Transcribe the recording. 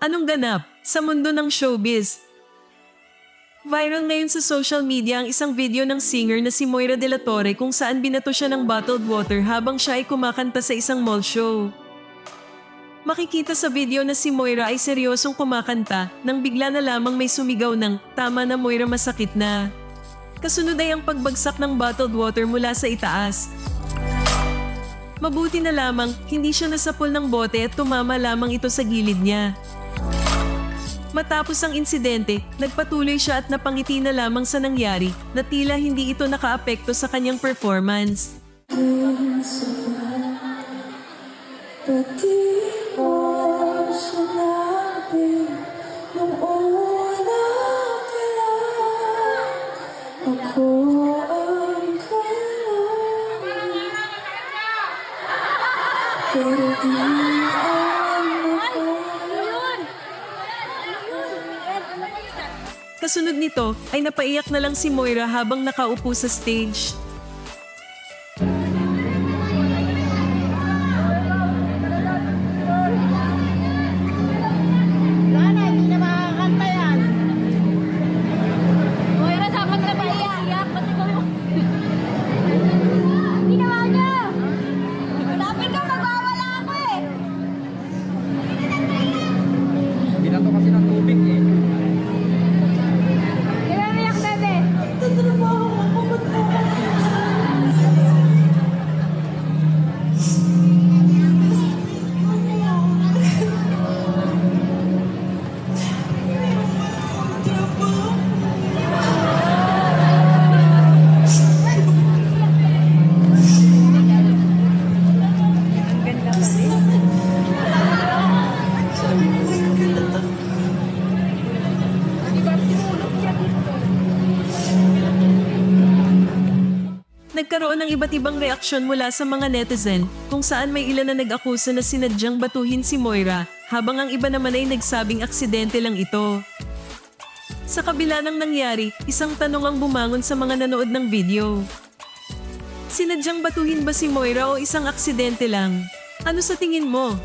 Anong ganap sa mundo ng showbiz? Viral ngayon sa social media ang isang video ng singer na si Moira De La Torre kung saan binato siya ng bottled water habang siya ay kumakanta sa isang mall show. Makikita sa video na si Moira ay seryosong kumakanta nang bigla na lamang may sumigaw ng tama na Moira masakit na. Kasunod ay ang pagbagsak ng bottled water mula sa itaas. Mabuti na lamang hindi siya nasapol ng bote at tumama lamang ito sa gilid niya. Matapos ang insidente, nagpatuloy siya at napangiti na lamang sa nangyari na tila hindi ito nakaapekto sa kanyang performance. Ba't di mo sinabi nung una pa lang Ako ang kailangan Pero di ako Kasunod nito ay napaiyak na lang si Moira habang nakaupo sa stage. Nagkaroon ng iba't ibang reaksyon mula sa mga netizen kung saan may ilan na nag-akusa na sinadyang batuhin si Moira habang ang iba naman ay nagsabing aksidente lang ito. Sa kabila ng nangyari, isang tanong ang bumangon sa mga nanood ng video. Sinadyang batuhin ba si Moira o isang aksidente lang? Ano sa tingin mo?